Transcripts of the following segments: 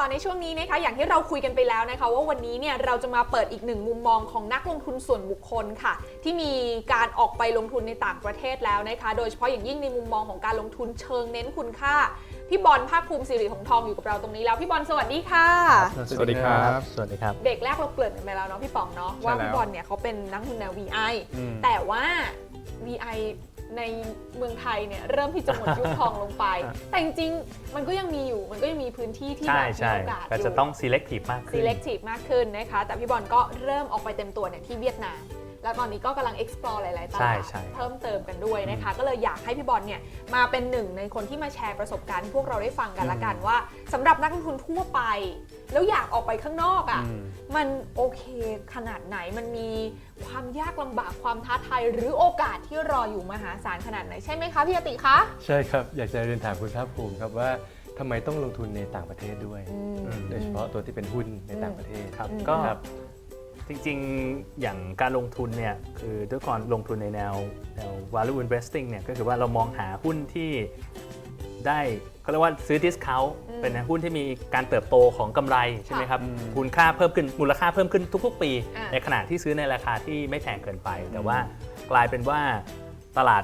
ต่อในช่วงนี้นะคะอย่างที่เราคุยกันไปแล้วนะคะ ว่าวันนี้เนี่ยเราจะมาเปิดอีกหนึ่งมุมมองของนักลงทุนส่วนบุคคลค่ะ ที่มีการออกไปลงทุนในต่างประเทศแล้วนะคะ โดยเฉพาะอย่างยิ่งในมุมมองของการลงทุนเชิงเน้นคุณค่าพี่บอลภาคภูมิสิริหงทองอยู่กับเราตรงนี้แล้ว พี่บอลสวัสดีค่ะ สวัสดีครับ สวัสดีครับ เบรกแรกเราเกริ่นกันไปแล้วเนาะพี่ป๋องเนาะว่าใช่แล้วพี่บอลเนี่ยเขาเป็นนักลงทุนแนว VI อืมแต่ว่า VI ในเมืองไทยเนี่ยเริ่มที่จะหมดยุคทองลงไป แต่จริงๆมันก็ยังมีอยู่มันก็ยังมีพื้นที่ที่ใช่แบบมีใช่โอกาสก็จะต้อง selective มากขึ้น selective มากขึ้นนะคะ แต่พี่บอลก็เริ่มออกไปเต็มตัวเนี่ยที่เวียดนาม แล้วตอนนี้ก็กำลัง explore หลาย ๆตใช่ลาดใช่ครับเพิ่มเติมกันด้วยนะคะ ก็เลยอยากให้พี่บอลเนี่ยมาเป็นหนึ่งในคนที่มาแชร์ประสบการณ์ให้พวกเราได้ฟังกันละกันว่าสำหรับนักลงทุนทั่วไป แล้วอยากออกไปข้างนอกอะ อืม มันโอเคขนาดไหนมันมีความยากลำบากความท้าทายหรือโอกาสที่รออยู่มหาศาลขนาดไหนใช่ไหมคะพี่อติคะ ใช่ครับ อยากจะเรียนถามคุณภาคภูมิครับว่าทำไมต้องลงทุนในต่างประเทศด้วยอืมอืมโดยเฉพาะตัวที่เป็นหุ้นในต่างประเทศครับอืมก็ครับ จริงๆ อย่างการลงทุนเนี่ยคือด้วยก่อนลงทุนในแนวแนว value investing เนี่ยก็คือว่าเรามองหาหุ้นที่ได้เขาเรียกว่าซื้อ discount อืมเป็นหุ้นที่มีการเติบโตของกำไรใช่ไหมครับอืมมูลค่าเพิ่มขึ้นมูลค่าเพิ่มขึ้นทุกๆ ปีอะในขณะที่ซื้อในราคาที่ไม่แพงเกินไป แต่ว่ากลายเป็นว่าตลาด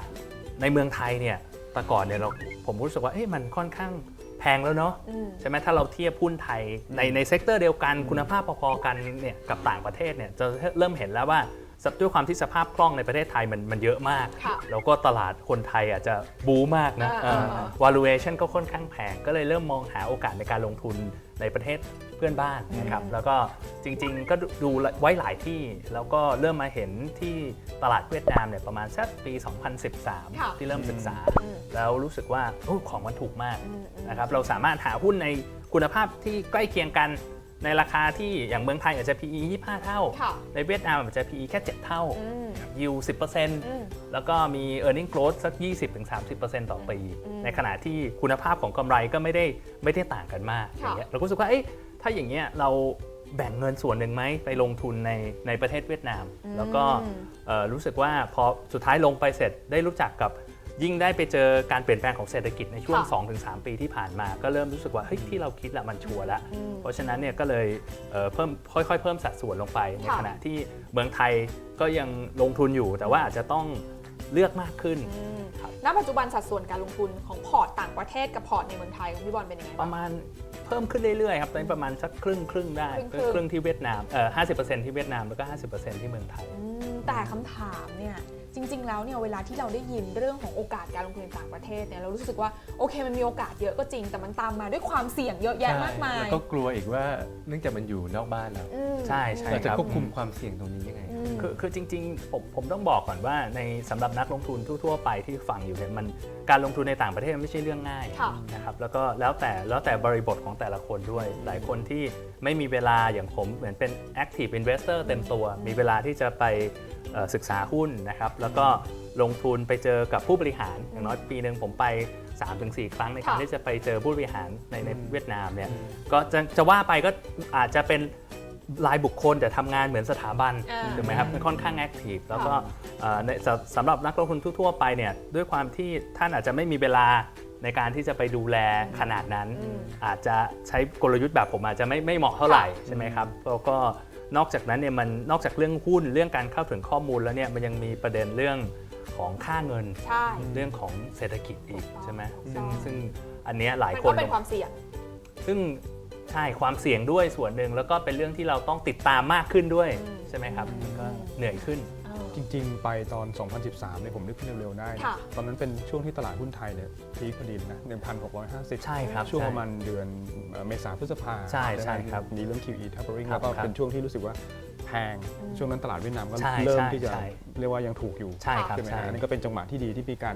ในเมืองไทยเนี่ยแต่ก่อนเนี่ยเราผมรู้สึกว่าเอ๊ะมันค่อนข้าง แพงแล้วเนาะอืมใช่ไหมถ้าเราเทียบหุ้นไทยในในเซกเตอร์เดียวกันคุณภาพพอๆกันเนี่ยกับต่างประเทศเนี่ยจะเริ่มเห็นแล้วว่าด้วยความที่สภาพคล่องในประเทศไทยมันมันเยอะมากค่ะแล้วก็ตลาดคนไทยอาจจะบูมากนะอ่าเอ่อ valuation ก็ค่อนข้างแพง ก็เลยเริ่มมองหาโอกาสในการลงทุนในประเทศ เพื่อนบ้านนะครับแล้วก็จริงๆ ก็ดูดูไว้หลายที่ แล้วก็เริ่มมาเห็นที่ตลาดเวียดนามเนี่ยประมาณสักปีค่ะ2013 ที่เริ่มศึกษาอืมแล้วรู้สึกว่าโอ้ของมันถูกมากอืมอืมนะครับเราสามารถหาหุ้นในคุณภาพที่ใกล้เคียงกันในราคาที่อย่างเมืองไทยอาจจะ PE 25 เท่าค่ะในเวียดนามอาจจะ PE แค่ 7 เท่าอืมยิวอืม10%แล้วก็มี e a r n i n g growth สัก 20-30%ต่อปีอืมในขณะที่คุณภาพของกำไรก็ไม่ได้ไม่ได้ต่างกันมากอค่ะย่างเงี้ยเราก็รู้สึกว่าเอ้ย ถ้าอย่างเงี้ยเราแบ่งเงินส่วนหนึ่งไหมไปลงทุนในในประเทศเวียดนาม แล้วก็อืมเอ่อรู้สึกว่าพอสุดท้ายลงไปเสร็จได้รู้จักกับยิ่งได้ไปเจอการเปลี่ยนแปลงของเศรษฐกิจในช่วงค่ะ2-3 ปีที่ผ่านมา ก็เริ่มรู้สึกว่าเฮ้ยที่เราคิดละมันชัวร์แล้วอืมเพราะฉะนั้นเนี่ยก็เลยเอ่อเพิ่มค่อย ๆ เพิ่มสัดส่วนลงไป ในค่ะขณะที่เมืองไทยก็ยังลงทุนอยู่ แต่ว่าอาจจะต้องเลือกมากขึ้นอืมครับณปัจจุบันสัดส่วนการลงทุนของพอร์ตต่างประเทศกับพอร์ตในเมืองไทยของพี่บอลเป็นยังไงปบ้างระมาณ เพิ่มขึ้นเรื่อยๆครับตอนนี้ประมาณสักครึ่งครึ่งๆได้ครึ่งๆครึ่งที่เวียดนามเอ่อ50%ที่เวียดนามแล้วก็50%ที่เมืองไทย อืมแต่คำถามเนี่ย จริง ๆ แล้วเนี่ยเวลาที่เราได้ยินเรื่องของโอกาสการลงทุนในต่างประเทศเนี่ยเรารู้สึกว่าโอเคมันมีโอกาสเยอะก็จริง แต่มันตามมาด้วยความเสี่ยงเยอะแยะมากมายแล้วก็กลัวอีกว่าเนื่องจากมันอยู่นอกบ้านเราอืมใช่ใช่เราจะครับควบคุมความเสี่ยงตรงนี้ยังไงอืมคือคือจริงๆผมผมต้องบอกก่อนว่าในสำหรับนักลงทุนทั่วๆไปที่ฟังอยู่เนี่ยมันการลงทุนในต่างประเทศมันไม่ใช่เรื่องง่ายค่ะนะครับแล้วก็แล้วแต่แล้วแต่บริบทของแต่ละคนด้วย หลายคนที่ไม่มีเวลาอย่างผมเหมือนเป็น active investor เต็มตัว มีเวลาที่จะไปเอ่อ ศึกษาหุ้นนะครับ แล้วก็ลงทุนไปเจอกับผู้บริหาร อย่างน้อยปีหนึ่งผมไป 3-4 ครั้งในการค่ะที่จะไปเจอผู้บริหารในในอืมเวียดนามเนี่ยก็จะจะว่าไปก็อาจจะเป็นรายบุคคลแต่ทำงานเหมือนสถาบันอ่าถูกไหมครับมันค่อนข้างแอคทีฟแล้วก็เอ่อในสำสำหรับนักลงทุนทั่วๆไปเนี่ยด้วยความที่ท่านอาจจะไม่มีเวลาในการที่จะไปดูแลขนาดนั้นอืมอาจจะใช้กลยุทธ์แบบผมอาจจะไม่ไม่เหมาะเท่าไหร่ค่ะใช่ไหมครับแล้วก็ นอกจากนั้นเนี่ยมันนอกจากเรื่องหุ้นเรื่องการเข้าถึงข้อมูลแล้วเนี่ยมันยังมีประเด็นเรื่องของค่าเงินใช่ เรื่องของเศรษฐกิจอีกถูกต้องใช่ไหมถูกต้ซึ่องงซึ่งอันเนี้ยหลายมันคก็น เป็นความเสี่ยง ซึ่งใช่ความเสี่ยงด้วยส่วนหนึ่งแล้วก็เป็นเรื่องที่เราต้องติดตามมากขึ้นด้วยอืมใช่ไหมครับอืมมันก็เหนื่อยขึ้นเออ จริง ๆ ไปตอน 2013เนี่ยผมนึกขึ้นเร็วๆได้นะค่ะ ตอนนั้นเป็นช่วงที่ตลาดหุ้นไทยเนี่ยพีคพอดีเลยนะ 1,650ใช่ครับช่วงใประมาณเดือนเอ่อเมษาพฤษภาใช่ใช่ไหมครับมีเรื่อง QE tapering ครับแล้วก็ครับเป็นช่วงที่รู้สึกว่าแพงอืมช่วงนั้นตลาดเวียดนามก็ใช่เริ่มใช่ที่จะใช่ เรียกว่ายังถูกอยู่ใช่ครับใช่ไหมใช่ ฮะอันนี้ก็เป็นจังหวะที่ดีที่มีการ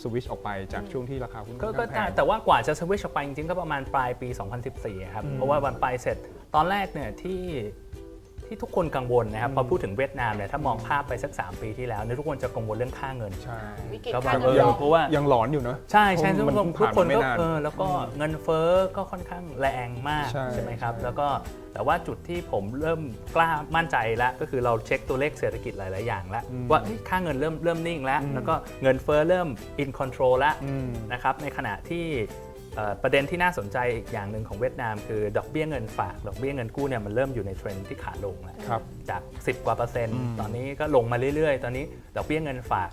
สวิชออกไปจากช่วงที่ราคาหุ้นก็ค่อนก็ข้างแพแต่ง แต่ว่ากว่าจะสวิชออกไปจริงๆก็ประมาณปลายปี 2014ครับอืมเพราะว่าวันไปเสร็จตอนแรกเนี่ยที่ ที่ทุกคนกังวลนะครับอืมพอพูดถึงเวียดนามเนี่ยถ้ามองภาพไปสัก 3 ปีที่แล้วเนี่ยทุกคนจะกังวลเรื่องค่าเงินใช่วิกฤตก็การบังเงินเอิโลญกเพราะว่ายังหลอนอยู่เนอะใช่ใช่เพทุราะกมันคนทุกคนผ่านมาไม่ก็นานเออแล้วก็เงินเฟ้อก็ค่อนข้างแรงมากใช่ใช่ไหมครับใช่แล้วก็แต่ว่าจุดที่ผมเริ่มกล้ามั่นใจแล้วก็คือเราเช็คตัวเลขเศรษฐกิจหลาย ๆ อย่างแล้วอืมว่าเฮ้ยค่าเงินเริ่มเริ่มนิ่งแล้วอืมแล้วก็เงินเฟ้อเริ่ม in control แล้วอืมนะครับในขณะที่เอ่อ ประเด็นที่น่าสนใจอีกอย่างหนึ่งของเวียดนามคือดอกเบี้ยเงินฝาก ดอกเบี้ยเงินกู้เนี่ยมันเริ่มอยู่ในเทรนด์ที่ขาลงแล้วครับจาก 10 กว่าเปอร์เซ็นต์อืมตอนนี้ก็ลงมาเรื่อยๆ ตอนนี้ดอกเบี้ยเงินฝาก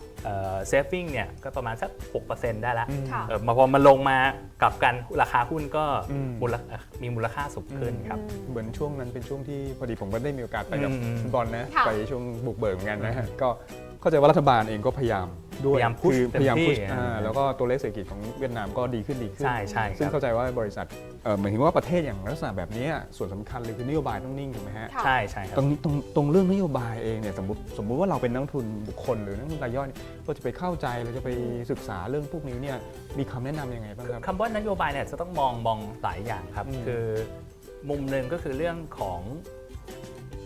เซฟิงเนี่ยก็ประมาณสัก 6%ได้แล้วค่ะเออมาพอมันลงมากับกันราคาหุ้นก็อืมมูลเอ่อมีมูลค่าสูงขึ้นครับ เหมือนช่วงนั้นเป็นช่วงที่พอดีผมก็ได้มีโอกาสไปกับอืมคุณบอลนะค่ะไปช่วงบุกเบิกเหมือนกันนะฮะก็เข้าใจว่ารัฐบาลเองก็พยายาม ด้วยพยายาม push คือพยายามเต็มที่พุชอ่าแล้วก็ตัวเลขเศรษฐกิจของเวียดนามก็ดีขึ้นดีขึ้นใช่ใช่ซึ่งครับเข้าใจว่าบริษัทเอ่อหมายถึงว่าประเทศอย่างลักษณะแบบนี้ส่วนสำคัญเลยคือนโยบายต้องนิ่งถูกไหมฮะ ค่ะ ใช่ใช่ครับ ตรงตรงตรงเรื่องนโยบายเองเนี่ยสมมติสมมุติว่าเราเป็นนักลงทุนบุคคลหรือนักลงทุนรายย่อยเนี่ยเราจะไปเข้าใจเราจะไปศึกษาเรื่องพวกนี้เนี่ยมีคำแนะนำยังไงบ้างครับ คำว่านโยบายเนี่ยจะต้องมองมองหลายอย่างครับ อืมคือมุมหนึ่งก็คือเรื่องของ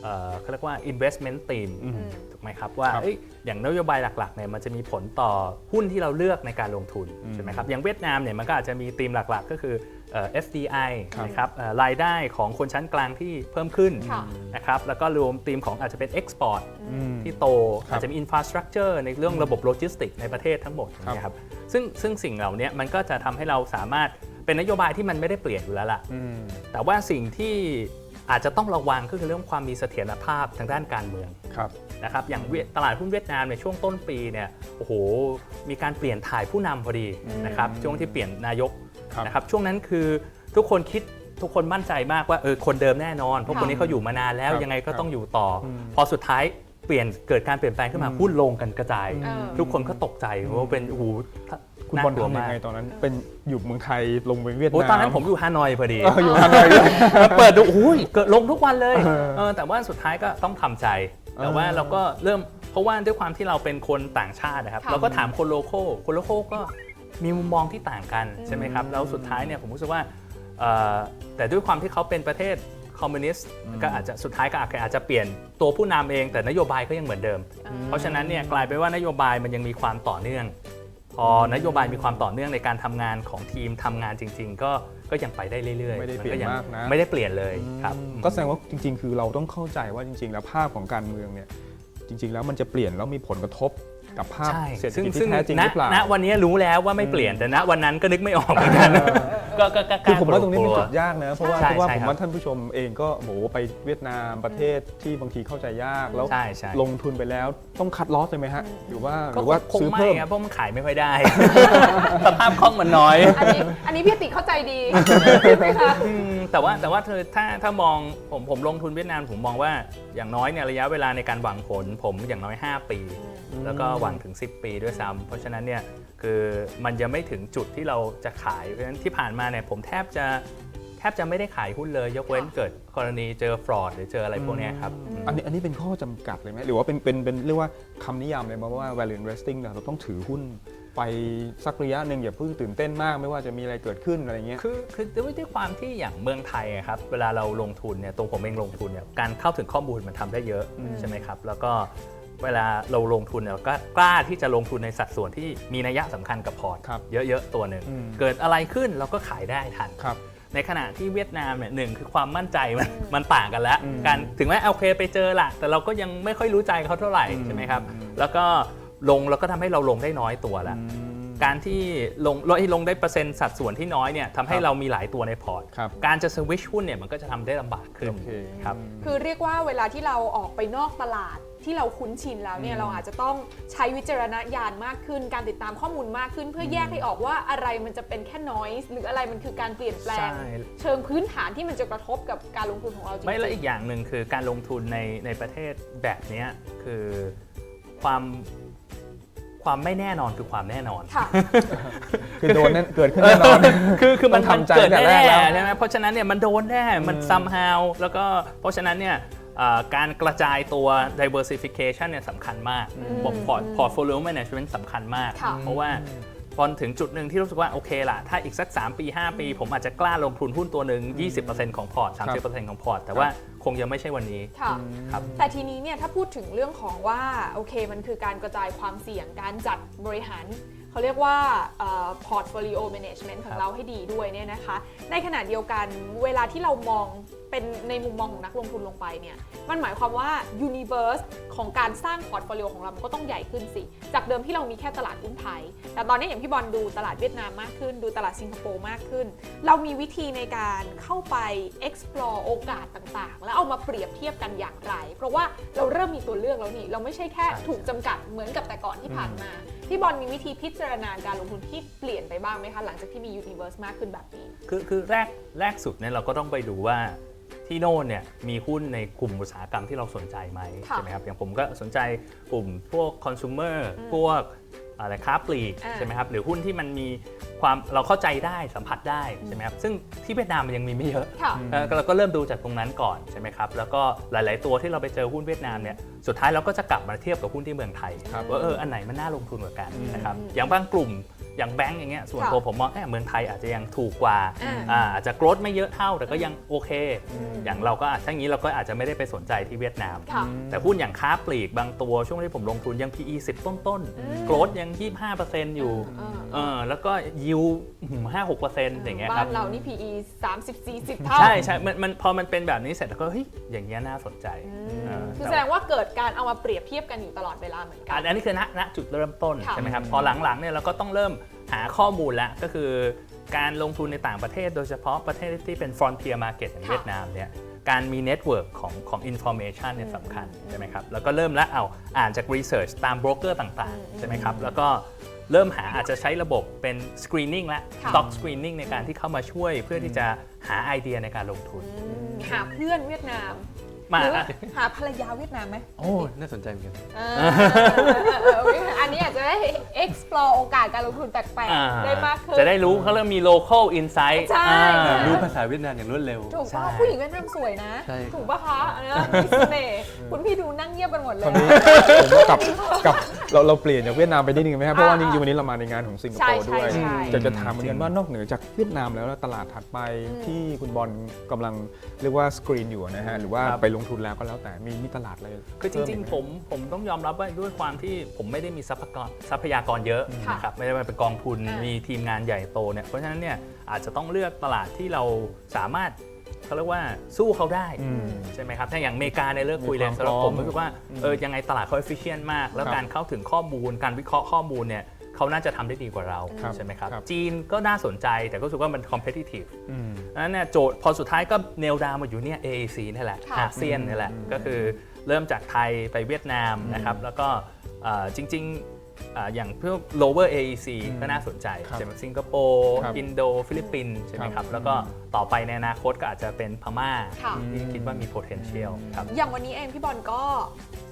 เอ่อเขาเรียกว่า investment theme อืมถูกไหมครับ ว่าครับเอ้ยอย่างนโยบายหลักๆเนี่ยมันจะมีผลต่อหุ้นที่เราเลือกในการลงทุนอืมใช่ไหมครับอย่างเวียดนามเนี่ยมันก็อาจจะมีธีมหลักๆ ก็คือเอ่อ FDI ครับนะครับเอ่อรายได้ของคนชั้นกลางที่เพิ่มขึ้นค่ะนะครับแล้วก็รวมธีมของอาจจะเป็น export อืมที่โตครับอาจจะมีอินฟราสตรักเจอร์ในเรื่องระบบโลจิสติกในประเทศทั้งหมดครับนะครับซึ่งซึ่งสิ่งเหล่านี้มันก็จะทำให้เราสามารถเป็นนโยบายที่มันไม่ได้เปลี่ยนอยู่แล้วล่ะอืมแต่ว่าสิ่งที่ อาจจะต้องระวังก็คือเรื่องความมีเสถียรภาพทางด้านการเมืองครับนะครับอย่างเวียตลาดหุ้นเวียดนามในช่วงต้นปีเนี่ยโอ้โหมีการเปลี่ยนถ่ายผู้นำพอดีนะครับช่วงที่เปลี่ยนนายกครับนะครับช่วงนั้นคือทุกคนคิดทุกคนมั่นใจมากว่าเออคนเดิมแน่นอนเพราะค่ะคนนี้เขาอยู่มานานแล้วครับยังไงก็ครับต้องอยู่ต่ออมพอสุดท้ายเปลี่ยนเกิดการเปลี่ยนแปลงขึ้นมาอืมหุ้นลงกันกระจายเออทุกคนก็ตกใจว่าเป็นโอ้โห คุณบอลน่ากลัวทำยัมากงไงตอนนั้น เป็นอยู่เมืองไทยลงไปเวียดโอ้นามตอนนั้นผมอยู่ฮานอยพอดีเอออยู่ฮานอยด้วยเปิดดูโอ้ยเกิดลงทุกวันเลยเออเออแต่ว่าสุดท้ายก็ต้องทำใจ แต่ว่าเออเราก็เริ่มเพราะว่าด้วยความที่เราเป็นคนต่างชาตินะครับค่ะเราก็ถามคนโลโก้คนโลโก้ก็มีมุมมองที่ต่างกันใช่ไหมครับแล้วสุดท้ายเนี่ยผมรู้สึกว่าเอ่อแต่ด้วยความที่เขาเป็นประเทศคอมมิวนิสต์ก็อาจจะสุดท้ายก็อาจจะเปลี่ยนตัวผู้นำเองแต่นโยบายก็ยังเหมือนเดิม เพราะฉะนั้นเนี่ยกลายเป็นว่านโยบายมันยังมีความต่อเนื่อง พอนโยบายมีความต่อเนื่องในการทำงานของทีมทำงานจริง ๆ ก็ก็ยังไปได้เรื่อยๆไม่ได้เปลี่ยนก็งมากนะไม่ได้เปลี่ยนเลยครับก็แสดงว่าจริง ๆ คือเราต้องเข้าใจว่าจริง ๆ แล้วภาพของการเมืองเนี่ยจริง ๆ แล้วมันจะเปลี่ยนแล้วมีผลกระทบ กับภาพใช่เศรษฐซึ่งกิจซึ่ที่งแท้จริงณหรือเปล่า ณวันนี้รู้แล้วว่าไม่เปลี่ยนแต่ณวันนั้นก็นึกไม่ออกเหมือนกันก็ก็ก็คือผมว่าตรงนี้มันกลั จุดยากนะเพราะว่าใช่เพราะว่าใช่ผมครับว่าท่านผู้ชมเองก็โหไปเวียดนามประเทศที่บางทีเข้าใจยากแล้วใช่ใช่ ลงทุนไปแล้วต้องคัดลอสเลยไหมฮะหรือว่าหก็รือว่าคงซื้อไม่เพิ่ม ครับเพราะมันขายไม่ค่อยได้ สภาพคล่องมันน้อย อันนี้อันนี้พี่ติเข้าใจดีใช่ไหมคะ อืม แต่ว่าแต่ว่าเธอถ้าถ้ามองผมผมลงทุนเวียดนามผมมองว่าอย่างน้อยเนี่ยระยะเวลาในการหวังผลผมอย่างน้อย 5 ปี แล้วก็หวังถึง 10 ปีด้วยซ้ำเพราะฉะนั้นเนี่ยคือมันยังไม่ถึงจุดที่เราจะขาย เพราะฉะนั้นที่ผ่านมาเนี่ยผมแทบจะแทบจะไม่ได้ขายหุ้นเลย ยกเว้นค่ะเกิดกรณีเจอฟรอดหรือเจออะไรพวกเนี้ยครับอันนี้อันนี้เป็นข้อจำกัดเลยไหมหรือว่าเป็นเป็นเป็นเรียกว่าคำนิยามเลยไหมว่า value investing เนี่ยเราต้องถือหุ้น ไปสักระยะหนึ่งอย่าเพิ่งตื่นเต้นมากไม่ว่าจะมีอะไรเกิดขึ้นอะไรเงี้ย คือคือด้วยด้วยความที่อย่างเมืองไทยอะครับเวลาเราลงทุนเนี่ยตัวผมเองลงทุนเนี่ยการเข้าถึงข้อมูลมันทำได้เยอะอืม ใช่ไหมครับแล้วก็เวลาเราลงทุนเนี่ยเราก็กล้าที่จะลงทุนในสัดส่วนที่มีนัยสำคัญกับพอร์ตครับเยอะๆตัวหนึ่งอืม เกิดอะไรขึ้นเราก็ขายได้ทัน ครับ ในขณะที่เวียดนามเนี่ยหนึ่งคือความมั่นใจมันมันต่างกันแล้วอืมการถึงแม้โอเคไปเจอละแต่เราก็ยังไม่ค่อยรู้ใจเขาเท่าไหร่อืมใช่ไหมครับ อืม แล้วก็ ลงแล้วก็ทำให้เราลงได้น้อยตัวละการที่ลงลดให้ลงได้เปอร์เซ็นต์สัดส่วนที่น้อยเนี่ยทำให้ครับเรามีหลายตัวในพอร์ตครับการจะสวิชหุ้นเนี่ยมันก็จะทำได้ลำบากขึ้นโอเคครับคือเรียกว่าเวลาที่เราออกไปนอกตลาดที่เราคุ้นชินแล้วเนี่ยอืมเราอาจจะต้องใช้วิจารณญาณมากขึ้น การติดตามข้อมูลมากขึ้น เพื่อแยกให้ออกว่าอะไรมันจะเป็นแค่ noise หรืออะไรมันคือการเปลี่ยนแปลงใช่เชิงพื้นฐานที่มันจะกระทบกับการลงทุนของเราจริงๆไม่และอีกอย่างหนึ่งคือการลงทุนในในประเทศแบบเนี้ยคือความ ความไม่แน่นอนคือความแน่นอน ค่ะ คือโดนแน่เกิดขึ้นแน่นอน คือคือมันต้องมันทำใจเกิดตั้งแต่แน่แรกแล้ว ๆใช่ไหมเพราะฉะนั้นเนี่ยมันโดนแน่มันอืม somehow แล้วก็เพราะฉะนั้นเนี่ยเอ่อการกระจายตัว diversification เนี่ยสำคัญมากอืมพอร์ต portfolio management สำคัญมาก ค่ะ เพราะว่า พอถึงจุดหนึ่งที่รู้สึกว่า โอเคล่ะถ้าอีกสัก 3 ปี 5 ปี ผมอาจจะกล้าลงทุนหุ้นตัวหนึ่ง20%ของพอร์ต 30%ของพอร์ต แต่ว่าคคงยังไม่ใช่วันนี้ค่ะครับแต่ทีนี้เนี่ยถ้าพูดถึงเรื่องของว่าโอเคมันคือการกระจายความเสี่ยงการจัดบริหารเขาเรียกว่าเอ่อ portfolio management ของครับเราให้ดีด้วยเนี่ยนะคะ ในขณะเดียวกันเวลาที่เรามอง เป็นในมุมมองของนักลงทุนลงไปเนี่ยมันหมายความว่า universe ของการสร้าง portfolio ของเรามันก็ต้องใหญ่ขึ้นสิ จากเดิมที่เรามีแค่ตลาดหุ้นไทย แต่ตอนนี้อย่างพี่บอลดูตลาดเวียดนามมากขึ้น ดูตลาดสิงคโปร์มากขึ้น เรามีวิธีในการเข้าไป explore โอกาสต่างๆ แล้วเอามาเปรียบเทียบกันอย่างไร เพราะว่าเราเริ่มมีตัวเลือกแล้วนี่เราไม่ใช่แค่ใช่ถูกจำกัดเหมือนกับแต่ก่อนที่ผ่านมาพี่บอลมีวิธีพิจารณาการลงทุนที่เปลี่ยนไปบ้างไหมคะหลังจากที่มี universe มากขึ้นแบบนี้ คือคือแรกแรกสุดเนี่ยเราก็ต้องไปดูว่า ที่โน่นเนี่ยมีหุ้นในกลุ่มอุตสาหกรรมที่เราสนใจไหมค่ะใช่ไหมครับอย่างผมก็สนใจกลุ่มพวกคอน sumer อืมพวกอะไรค้าปลีกอ่าใช่ไหมครับหรือหุ้นที่มันมีความเราเข้าใจได้สัมผัสได้ใช่ไหมครับซึ่งที่เวียดนามมันยังมีไม่เยอะค่ะเอ่อเราก็เริ่มดูจากตรงนั้นก่อนใช่ไหมครับแล้วก็หลาย ๆ ตัวที่เราไปเจอหุ้นเวียดนามเนี่ยสุดท้ายเราก็จะกลับมาเทียบกับหุ้นที่เมืองไทยครับว่าเอออันไหนมันน่าลงทุนกว่ากันนะครับอืมอย่างบางกลุ่มอย่างแบงก์อย่างเงี้ยส่วนค่ะตัวผมมองแค่เมืองไทยอาจจะยังถูกกว่าอ่าอ่าอาจจะโกรธไม่เยอะเท่าแต่ก็ยังโอเค อย่างเราก็อาจถ้างี้เราก็อาจจะไม่ได้ไปสนใจที่เวียดนาม ค่ะ แต่หุ้นอย่างค้าปลีกบางตัวช่วงที่ผมลงทุนยัง PE 10 ต้นอืมๆโกรธยัง 25%อยู่เออเออแล้วก็ยิวห้าหกเปอร์เซ็นต์อย่างเงี้ยคบ้ารับนเรานี่ PE 30 40 เท่า ใช่ใช่มันมันพอมันเป็นแบบนี้เสร็จแล้วก็เฮ้ยอย่างเงี้ยน่าสนใจอืมเออคือแต่แสดงว่าเกิดการเอามาเปรียบเทียบกันอยู่ตลอดเวลาเหมือนกัอันนอันนี้คือณณจุดเริ่มต้นค่ะใช่ไหมครับพอหลังๆเนี่ยเราก็ต้องเริ่มหาข้อมูลแล้วก็คือการลงทุนในต่างประเทศ โดยเฉพาะประเทศที่เป็น frontier market อย่างค่ะเวียดนามเนี่ยการมีเน็ตเวิร์กของของ information เนี่ยสำคัญใช่ไหมครับ แล้วก็เริ่มแล้วเอาอ่านจาก research ตามโบรกเกอร์ต่างอืมๆใช่ไหมครับ แล้วก็ เริ่มหาอาจจะใช้ระบบเป็น screening และ ค่ะ stock screening ในการที่เข้ามาช่วยเพื่อที่จะหาไอเดียในการลงทุนอืมหาเพื่อนเวียดนามมาหรือว่าหาภรรยาเวียดนามไหมโอ้ น่าสนใจเหมือนกัน เอออั นนี้อาจจะได้ explore โอกาสการลงทุนแปลกอ่าๆ ได้มากขึ้น จะได้รู้เขาเริ่มมี local insight ใช่ อ่าใช่รู้ภาษาเวียดนามอย่างรวดเร็ว ถูกใช่ป่ะผู้หญิงเวียดนามสวยนะ ใช่ครับถูกป่ะคะอันนี้มีเสน่ห์คุณพี่ดูนั่งเงียบกันหมดเลตอยนนี้ ผมว่ากลับกลับเราเราเปลี่ยนจากเวียดนามไปนิดนึงไหมครับเพราะว่าจริงๆวันนี้เรามาในงานของสิงคโปร์ใช่ด้วย ใช่ใช่ จะจะถามเหมือนกันว่านอกเหนือจากเวียดนามแล้วแล้วตลาดถัดไปอืมที่คุณบอลกำลังเรียกว่าสกรีนอยู่นะฮะหรือว่าครับ ไปลงทุนแล้วก็แล้วแต่มีมีตลาดอะไรคือจริงๆผมผมต้องยอมรับว่าด้วยความที่ผมไม่ได้มีทรัพยากรทรัพยากรเยอะค่ะ นะครับไม่ได้ว่าเป็นกองทุนอ่ามี มีทีมงานใหญ่โตเนี่ยเพราะฉะนั้นเนี่ยอาจจะต้องเลือกตลาดที่เราสามารถเขาเรียกว่าสู้เขาได้ อืม ใช่ไหมครับ ถ้าอย่างอเมริกาในยเลิกคุยเลยมีความสำหรับพร้ผอมมรู้สึกว่าเออยังไงตลาดเขา efficient มาก แล้วครับการเข้าถึงข้อมูล การวิเคราะห์ข้อมูลเนี่ยเขาน่าจะทำได้ดีกว่าเราครับใช่ไหมครับ ครับ จีนก็น่าสนใจแต่ก็รู้สึกว่ามัน competitive อืมดังนั้นเนี่ยโจทย์พอสุดท้ายก็เนลดาวมาอยู่เนี่ย AAC นี่แหละค่ะ อาเซียนนี่แหละ ก็คือ เริ่มจากไทยไปเวียดนามนะครับแล้วก็เอ่อจริงๆ อ่าอย่างพวก lower AEC ก็น่าสนใจครับใช่ไหมสิงคโปร์ครับอินโดฟิลิปปินส์ใช่ไหมคครัรับบแล้วก็ต่อไปในอนาคตก็อาจจะเป็นพม่าค่ะที่คิดว่ามี potential ครับอย่างวันนี้เองพี่บอลก็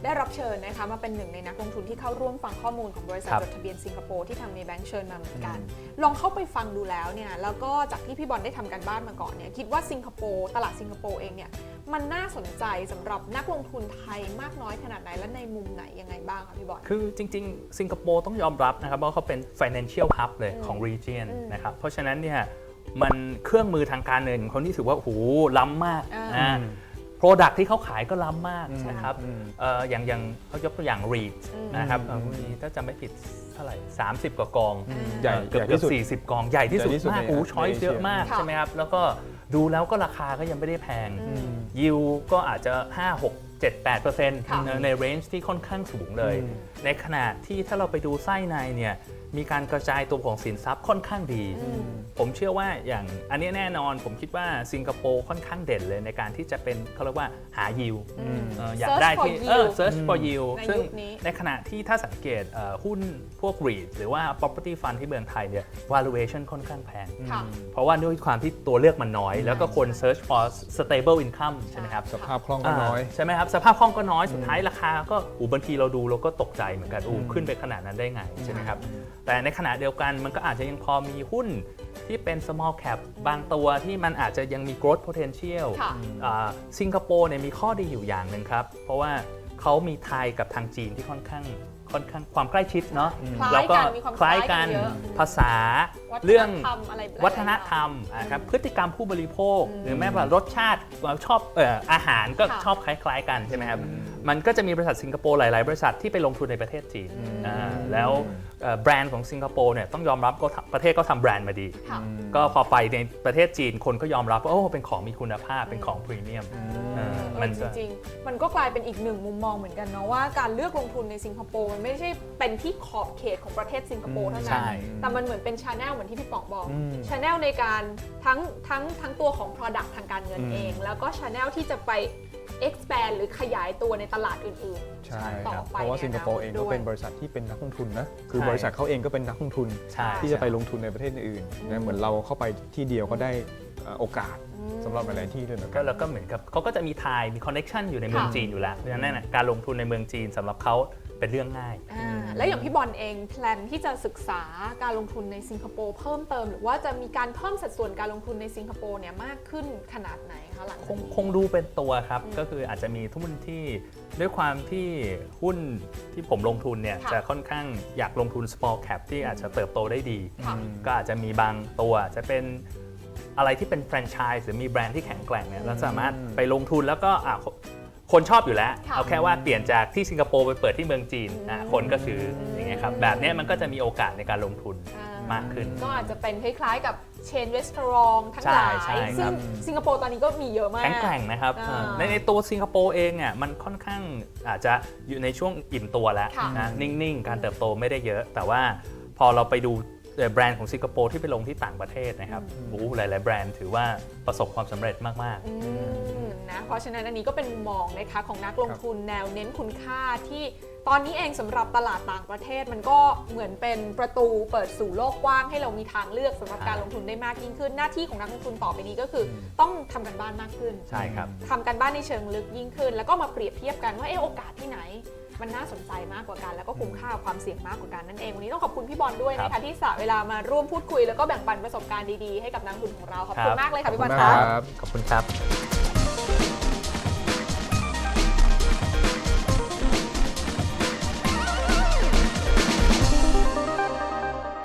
ได้รับเชิญนะคะมาเป็นหนึ่งในนักลงทุนที่เข้าร่วมฟังข้อมูลของบริษัทครับจดทะเบียนสิงคโปร์ที่ทางเมย์แบงค์เชิญมาเหมือนกัน ลองเข้าไปฟังดูแล้วเนี่ยแล้วก็จากที่พี่บอลได้ทำการบ้านมาก่อนเนี่ยคิดว่าสิงคโปร์ตลาดสิงคโปร์เองเนี่ยมันน่าสนใจสำหรับนักลงทุนไทยมากน้อยขนาดไหนและในมุมไหนยังไงบ้างคะพี่บอลคือจริง ๆ สิงคโปร์ต้องยอมรับนะครับว่าเขาเป็น financial hub เลยอืมของ region อืมนะครับเพราะฉะนั้นเนี่ยมันเครื่องมือทางการเงินของเขานี่ถือว่าโอ้โหล้ำมากอ่านะ Product ที่เขาขายก็ล้ำมากอืมนะครับอืมเอ่ออย่างอย่างเขายกตัวอย่าง REIT อืมนะครับอืมเอ่อพวกนี้ถ้าจำไม่ผิดเท่าไหร่30 กว่ากองอืมใหญ่เกือบใหญ่เกืที่สุดอบ40 กองใหญ่ที่สุดใหญ่ที่สุดมากในโอ้ช้อยในเอเชีย เยอะมากค่ะ ใช่ไหมครับ แล้วก็ดูแล้วก็ราคาก็ยังไม่ได้แพงอืมยิวก็อาจจะ 5 6 7 8เปอร์เซ็นต์ค่ะในเรนจ์ที่ค่อนข้างสูงเลยอืมในขณะที่ถ้าเราไปดูไส้ในเนี่ย มีการกระจายตัวของสินทรัพย์ค่อนข้างดีอืมผมเชื่อว่าอย่างอันนี้แน่นอนผมคิดว่าสิงคโปร์ค่อนข้างเด่นเลยในการที่จะเป็นเขาเรียกว่าหายิวอืมเอ่ออยาก Search ได้ for ที่ yield เออ search for yield ในซึ่งยุคนี้ในขณะที่ถ้าสังเกตเอ่อหุ้นพวก REIT หรือว่า property fund ที่เมืองไทยเนี่ย valuation ค่อนข้างแพงค่ะเพราะว่าด้วยความที่ตัวเลือกมันน้อย แล้วก็คน search for stable income ใช่ไหมครับ สภาพคล่องก็น้อยาใช่ไหมครับ สภาพคล่องก็น้อยสุดท้ายราคาก็อูบางทีเราดูเราก็ตกใจเหมือนกันอูขึ้นไปขนาดนั้นได้ไงใช่ไหมครับแต่ในขณะเดียวกันมันก็อาจจะยังพอมีหุ้นที่เป็น small cap บางตัวที่มันอาจจะยังมี growth potential ค่ะอ่าสิงคโปร์เนี่ยมีข้อดีอยู่อย่างหนึ่งครับ เพราะว่าเขามีไทยกับทางจีนที่ค่อนข้างค่อนข้างความใกล้ชิดเนาะคล้ายแล้วก็กันมีความคล้ายกันคล้ายกันเยอะภาษาวัฒนเรื่องธรรมอะไรหลายๆวัฒนธรรมนะครับพฤติกรรมผู้บริโภคอืมหรือแม้แต่รสชาติเราชอบเอ่ออาหารก็ค่ะชอบคล้าย ๆ กันใช่ไหมครับ มันก็จะมีบริษัทสิงคโปร์หลาย ๆ บริษัทที่ไปลงทุนในประเทศจีนอ่าแล้วเอ่อแบรนด์ของสิงคโปร์เนี่ยต้องยอมรับก็ทำประเทศก็ทำแบรนด์มาดี ค่ะ ก็พอไปในประเทศจีนคนก็ยอมรับว่าโอ้เป็นของมีคุณภาพเป็นของพรีเมียมเออมันจก็ริงๆ มันก็กลายเป็นอีกหนึ่งมุมมองเหมือนกันเนาะว่าการเลือกลงทุนในสิงคโปร์มันไม่ใช่เป็นที่ขอบเขตของประเทศสิงคโปร์เท่านั้ใช่นแต่มันเหมือนเป็นชาแนลเหมือนที่พี่ป๋องบอกอืมชาแนลในการทั้งทั้งทั้งตัวของ Product ทางการเงินอืมเอง แล้วก็ชาแนลที่จะไป expand หรือขยายตัวในตลาดอื่นใช่ต่อครับไปเพราะว่าในสิงคโปร์อนาคตเองด้ก็วยเป็นบริษัทที่เป็นนักลงทุนนะคือใช่บริษัทเขาเองก็เป็นนักลงทุนใช่ที่จะไปใช่ลงทุนในประเทศอื่นๆนะเหมือนเราเข้าไปที่เดียวก็ได้เอ่อโอกาสอืมสำหรับหลายๆที่ด้วยเหมือนก็กัน แล้วก็เหมือนกับเขาก็จะมีไทยมีคอนเน็ชันอยู่ในเมืองค่ะ จีนอยู่แล้ว เพราะฉะนั้นนะการลงทุนในเมืองจีนสำหรับเขา เป็นเรื่องง่าย อ่าแล้วอย่างพี่บอลเองแพลนที่จะศึกษาการลงทุนในสิงคโปร์เพิ่มเติม หรือว่าจะมีการเพิ่มสัดส่วนการลงทุนในสิงคโปร์เนี่ยมากขึ้นขนาดไหนคะหลังคจากงนี้ คงดูเป็นตัวครับ อืมก็คืออาจจะมีทุกหุ้นที่ด้วยความที่หุ้นที่ผมลงทุนเนี่ยค่ะจะค่อนข้างอยากลงทุน small cap ที่อาจจะเติบโตได้ดี ค่ะ ก็อาจจะมีบางตัวจะเป็นอะไรที่เป็นแฟรนไชส์หรือมีแบรนด์ที่แข็งแกร่งเนี่ยเราสามารถไปลงทุนแล้วก็อะ คนชอบอยู่แล้ว ค่ะ เอาแค่ว่าเปลี่ยนจากที่สิงคโปร์ไปเปิดที่เมืองจีนอะอืมคนก็ซื้ออย่างเงี้ยครับแบบเนี้ยมันก็จะมีโอกาสในการลงทุนอ่มากขึ้น ก็อาจจะเป็นคล้ายๆกับเชนรีสตอรองทั้งหลาย ใช่ใช่ซึ่ครังบสิงคโปร์ตอนนี้ก็มีเยอะมาก แข็งแกร่งนะครับอ่าในในตัวสิงคโปร์เองเนี่ยมันค่อนข้างอาจจะอยู่ในช่วงอิ่มตัวแล้วค่ะ นะนิ่ง ๆ การเติบโตไม่ได้เยอะ แต่ว่าพอเราไปดูเอ่อ แบรนด์ของสิงคโปร์ที่ไปลงที่ต่างประเทศนะครับโอ้โหหลาย ๆ แบรนด์ถือว่าประสบความสำเร็จมากอืมนะเพราะฉะนั้นอันนี้ก็เป็นมุมมองนะคะของนักลงทุนแนวเน้นคุณค่าที่ตอนนี้เองสำหรับตลาดต่างประเทศมันก็เหมือนเป็นประตูเปิดสู่โลกกว้างให้เรามีทางเลือกสำหรับการลงทุนได้มากยิ่งขึ้น หน้าที่ของนักลงทุนต่อไปนี้ก็คืออต้องทำกันบ้านมากขึ้นๆใช่ครับทำกันบ้านในเชิงลึกยิ่งขึ้น แล้วก็มาเปรียบเทียบกันว่าเออโอกาสที่ไหน มันน่าสนใจมากกว่ากัน แล้วก็คุ้มค่ากับความเสี่ยงมากกว่ากันนั่นเองวันนี้ต้องขอบคุณพี่บอลด้วยนะครัคะบที่สละเวลามาร่วมพูดคุย แล้วก็แบ่งปันประสบการณ์ดีๆให้กับนักลงทุนของเราขอบคุณครับมากเลยค่ะพี่บอลขอบคุณคะมากครับขอบคุณครับ